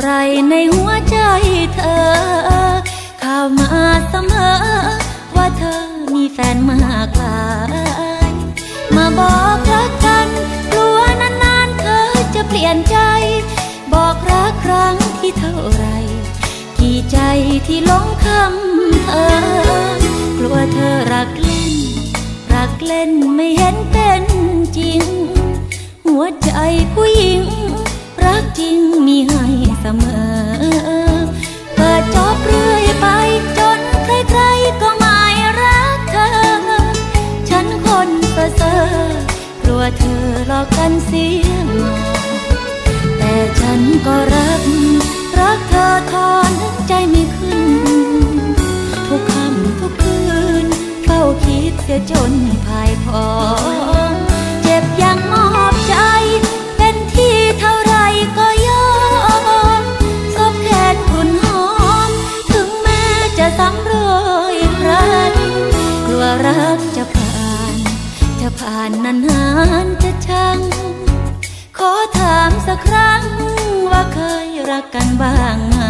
ไรในหัวใจเธอ ข่าวมาเสมอ ว่าเธอมีแฟนมากลาย มาบอกรักกันกลัวนานๆเธอจะเปลี่ยนใจ บอกรักครั้งที่เท่าไร กี่ใจที่หลงคำเธอกลัวเธอรักเล่น รักเล่นไม่เห็นเป็นจริง หัวใจผู้หญิง รักจริง อกลัวเธอหลอกกันเสียงแต่ฉันก็รัก รักเธอทอนใจไม่ขึ้น ทุกค่ำทุกคืนเฝ้าคิดเสียจนพ่ายพอ เจ็บยังมอบใจ เป็นที่เท่าไรก็ยอมซบแขนคุณหอม ถึงแม้จะซ้ำรอยรันกลัวรักจะ ผ่านจะผ่านนานๆจะชัง ขอถามสักครั้งว่าเคยรักกันบ้างไหม